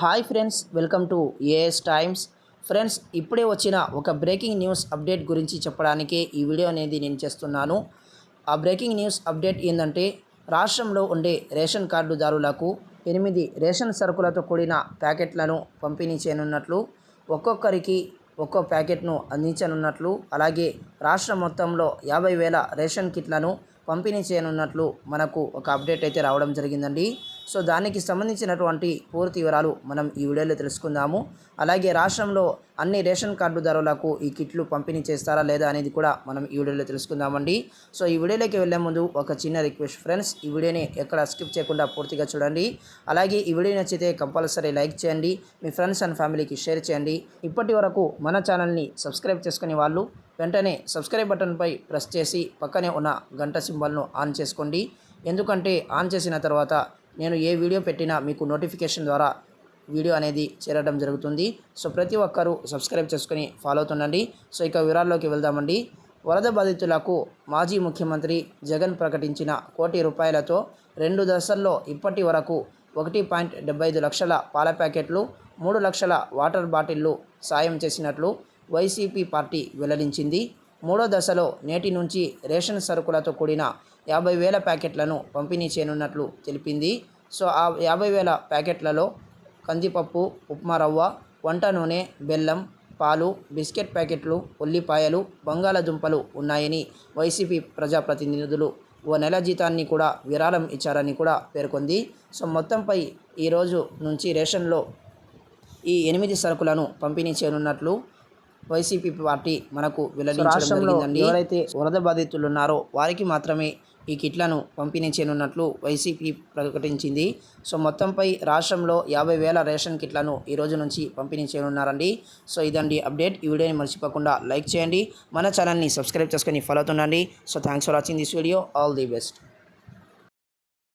Hi friends welcome to AS Times friends ఇప్పుడే వచ్చిన ఒక బ్రేకింగ్ న్యూస్ అప్డేట్ గురించి చెప్పడానికే ఈ వీడియో అనేది నేను చేస్తున్నాను. ఆ బ్రేకింగ్ న్యూస్ అప్డేట్ ఏంటంటే రాష్ట్రంలో ఉండే రేషన్ కార్డుదారులకు ఎనిమిది రేషన్ సరుకులతో కూడిన ప్యాకెట్లను పంపిణీ చేయనున్నట్లు ఒక్కొక్కరికి ఒక్కో ప్యాకెట్ను అందించనున్నట్లు అలాగే రాష్ట్రం మొత్తంలో యాభై వేల రేషన్ కిట్లను పంపిణీ చేయనున్నట్లు మనకు ఒక అప్డేట్ అయితే రావడం జరిగిందండి. సో దానికి సంబంధించినటువంటి పూర్తి వివరాలు మనం ఈ వీడియోలో తెలుసుకుందాము. అలాగే రాష్ట్రంలో అన్ని రేషన్ కార్డుదారులకు ఈ కిట్లు పంపిణీ చేస్తారా లేదా అనేది కూడా మనం ఈ వీడియోలో తెలుసుకుందామండి. సో ఈ వీడియోలోకి వెళ్ళే ముందు ఒక చిన్న రిక్వెస్ట్ ఫ్రెండ్స్ ఈ వీడియోని ఎక్కడ స్కిప్ చేయకుండా పూర్తిగా చూడండి. అలాగే ఈ వీడియో నచ్చితే కంపల్సరీ లైక్ చేయండి. మీ ఫ్రెండ్స్ అండ్ ఫ్యామిలీకి షేర్ చేయండి. ఇప్పటి వరకు మన ఛానల్ని సబ్స్క్రైబ్ చేసుకునే వాళ్ళు వెంటనే సబ్స్క్రైబ్ బటన్పై ప్రెస్ చేసి పక్కనే ఉన్న గంట సింబల్ను ఆన్ చేసుకోండి. ఎందుకంటే ఆన్ చేసిన తర్వాత నేను ఏ వీడియో పెట్టినా మీకు నోటిఫికేషన్ ద్వారా వీడియో అనేది చేరడం జరుగుతుంది. సో ప్రతి ఒక్కరూ సబ్స్క్రైబ్ చేసుకుని ఫాలో అవుతుండండి. సో ఇక వివరాల్లోకి వెళ్దామండి. వరద బాధితులకు మాజీ ముఖ్యమంత్రి జగన్ ప్రకటించిన కోటి రూపాయలతో రెండు దశల్లో ఇప్పటి వరకు ఒకటి పాయింట్ డెబ్బై ఐదు లక్షల పాల ప్యాకెట్లు మూడు లక్షల వాటర్ బాటిళ్ళు సాయం చేసినట్లు వైసీపీ పార్టీ వెల్లడించింది. మూడో దశలో నేటి నుంచి రేషన్ సరుకులతో కూడిన యాభై వేల ప్యాకెట్లను పంపిణీ చేయనున్నట్లు తెలిపింది. సో ఆ యాభై వేల ప్యాకెట్లలో కందిపప్పు ఉప్మా రవ్వ వంట నూనె బెల్లం పాలు బిస్కెట్ ప్యాకెట్లు ఉల్లిపాయలు బంగాళదుంపలు ఉన్నాయని వైసీపీ ప్రజాప్రతినిధులు ఓ నెల జీతాన్ని కూడా విరాళం ఇచ్చారని కూడా పేర్కొంది. సో మొత్తంపై ఈరోజు నుంచి రేషన్లో ఈ ఎనిమిది సరుకులను పంపిణీ చేయనున్నట్లు వైసీపీ పార్టీ మనకు వెల్లడించడం ఎవరైతే వరద బాధితులు ఉన్నారో వారికి మాత్రమే ఈ కిట్లను పంపిణీ చేయనున్నట్లు వైసీపీ ప్రకటించింది. సో మొత్తంపై రాష్ట్రంలో యాభై వేల రేషన్ కిట్లను ఈ రోజు నుంచి పంపిణీ చేయనున్నారండి. సో ఇదండి అప్డేట్. ఈ వీడియోని మర్చిపోకుండా లైక్ చేయండి. మన ఛానల్ని సబ్స్క్రైబ్ చేసుకొని follow అవుతుండండి. So thanks for watching this video all the best